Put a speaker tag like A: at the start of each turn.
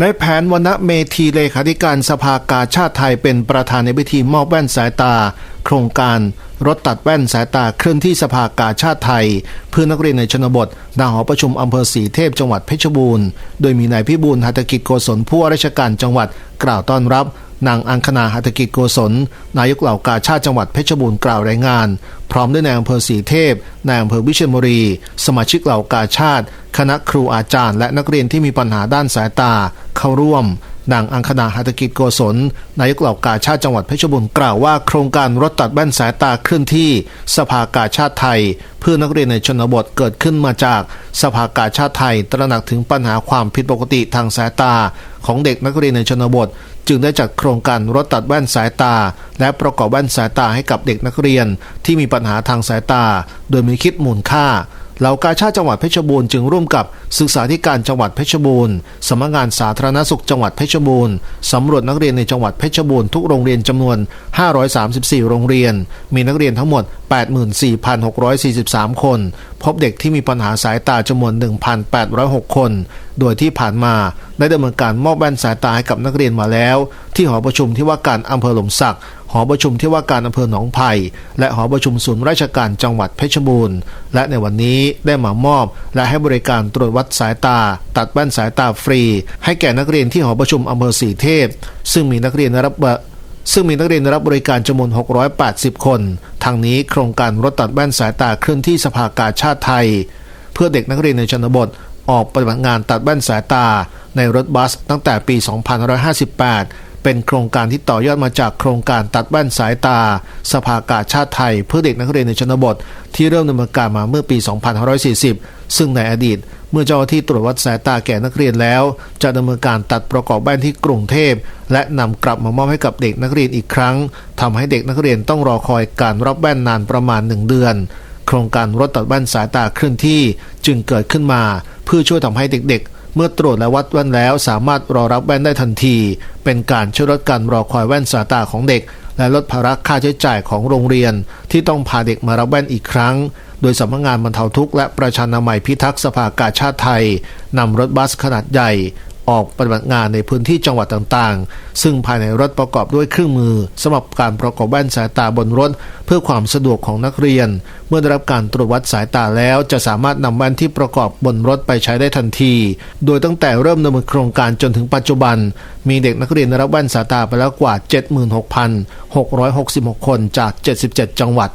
A: ในแผนวณเมธีเลขาธิการสภากาชาติไทยเป็นประธานในพิธีมอบแว่นสายตา โครงการรถตัดแว่นสายตาเคลื่อนที่สภากาชาติไทย เพื่อนักเรียนในชนบทณหอประชุมอำเภอสีเทพจังหวัดเพชรบูรณ์โดยมีนายพิบูลหัตกิจโกศลผู้ว่าราชการจังหวัดกล่าวต้อนรับนางอังคณาหัตกิจโกศล นายกเหล่ากาชาติจังหวัดเพชรบูรณ์กล่าวรายงาน พร้อมด้วยนายอำเภอสีเทพนายอำเภอวิเชียรบุรี สมาชิกเหล่ากาชาติ คณะครูอาจารย์ และนักเรียนที่มีปัญหาด้านสายตาเข้าร่วมนางอังคณาหัตกิจโกศลนายกเหล่ากาชาติจังหวัดเพชรบูรณ์กล่าวว่าโครงการรถตัดแว่นสายตาเคลื่อนที่ สภากาชาติไทย เพื่อนักเรียนในชนบทเกิดขึ้นมาจากสภากาชาติไทย ตระหนักถึงปัญหาความผิดปกติทางสายตา ของเด็กนักเรียนในชนบท จึงได้จัดโครงการรถตัดแว่นสายตา และประกอบแว่นสายตาให้กับเด็กนักเรียนที่มีปัญหาทางสายตา โดยมีคิดมูลค่า เหล่ากาชาติจังหวัดเพชรบูรณ์จึงร่วมกับศึกษาธิการจังหวัดเพชรบูรณ์สำนักงานสาธารณสุขจังหวัดเพชรบูรณ์สำรวจนักเรียนในจังหวัดเพชรบูรณ์ทุกโรงเรียนจำนวน 534 โรงเรียน มีนักเรียนทั้งหมด 84,643 คน พบเด็กที่มีปัญหาสายตาจำนวน 1,806 คน โดยที่ผ่านมาได้ดำเนินการมอบแว่นสายตาให้กับนักเรียนมาแล้ว ที่หอประชุมที่ว่าการอำเภอหลมสัก หอประชุมที่ว่าการอำเภอหนองไผ่และหอประชุมศูนย์ราชการจังหวัดเพชรบูรณ์ และในวันนี้ได้มามอบ และให้บริการตรวจวัดสายตา ตัดแว่นสายตาฟรี ให้แก่นักเรียนที่หอประชุมอำเภอสีเทพ ซึ่งมีนักเรียนรับซึ่งมีนักเรียนรับบริการจำนวน 680 คน ทางนี้โครงการรถตัดแว่นสายตาเคลื่อนที่สภากาชาติไทย เพื่อเด็กนักเรียนในชนบทออกปฏิบัติงานตัดแว่นสายตาในรถบัสตั้งแต่ปี 2558 เป็นโครงการที่ต่อยอดมาจากโครงการตัดแว่นสายตา สภากาชาติไทย เพื่อเด็กนักเรียนในชนบท ที่เริ่มดำเนินการมาเมื่อปี 2540 ซึ่งในอดีต เมื่อเจ้าหน้าที่ตรวจวัดสายตาแก่นักเรียนแล้ว จะดำเนินการตัดประกอบแว่นที่กรุงเทพ และนำกลับมามอบให้กับเด็กนักเรียนอีกครั้งทำให้เด็กนักเรียนต้องรอคอยการรับแว่นนานประมาณ 1 เดือนโครงการรถตัดแว่นสายตาเคลื่อนที่จึงเกิดขึ้นมา เพื่อช่วยทำให้เด็กๆ เมื่อตรวจและวัดแว่นแล้วสามารถรอรับแว่นได้ทันที เป็นการช่วยลดการรอคอยแว่นสายตาของเด็ก และลดภาระค่าใช้จ่ายของโรงเรียน ที่ต้องพาเด็กมารับแว่นอีกครั้ง โดยสำนักงานบรรเทาทุกข์และประชานามัยพิทักษ์สภากาชาติไทยนำรถบัสขนาดใหญ่ ออกปฏิบัติงานในพื้นที่จังหวัดต่างๆ ซึ่งภายในรถประกอบด้วยเครื่องมือสำหรับการประกอบแว่นสายตาบนรถ เพื่อความสะดวกของนักเรียน เมื่อได้รับการตรวจวัดสายตาแล้ว จะสามารถนำแว่นที่ประกอบบนรถไปใช้ได้ทันที โดยตั้งแต่เริ่มดำเนินโครงการจนถึงปัจจุบัน มีเด็กนักเรียนได้รับแว่นสายตาไปแล้วกว่า 76,666 คนจาก 77 จังหวัด